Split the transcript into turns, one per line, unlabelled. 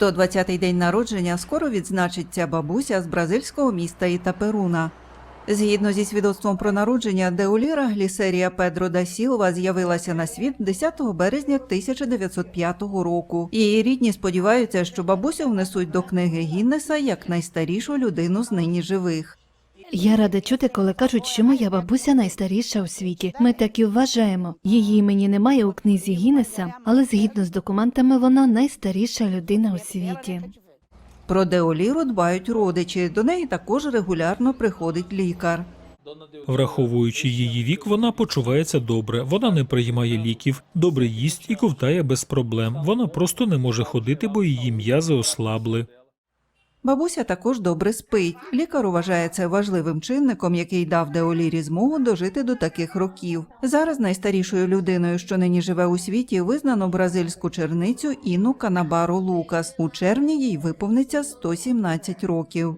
120-й день народження скоро відзначиться бабуся з бразильського міста Ітаперуна. Згідно зі свідоцтвом про народження, деуліра Глісерія Педро да Сілва з'явилася на світ 10 березня 1905 року. Її рідні сподіваються, що бабусю внесуть до книги Гіннеса як найстарішу людину з нині живих.
Я рада чути, коли кажуть, що моя бабуся найстаріша у світі. Ми так і вважаємо. Її імені немає у книзі Гіннеса, але згідно з документами вона найстаріша людина у світі.
Про Деоліру дбають родичі. До неї також регулярно приходить лікар.
Враховуючи її вік, вона почувається добре. Вона не приймає ліків, добре їсть і ковтає без проблем. Вона просто не може ходити, бо її м'язи ослабли.
Бабуся також добре спить. Лікар вважає це важливим чинником, який дав Деолірі змогу дожити до таких років. Зараз найстарішою людиною, що нині живе у світі, визнано бразильську черницю Іну Канабару Лукас. У червні їй виповниться 117 років.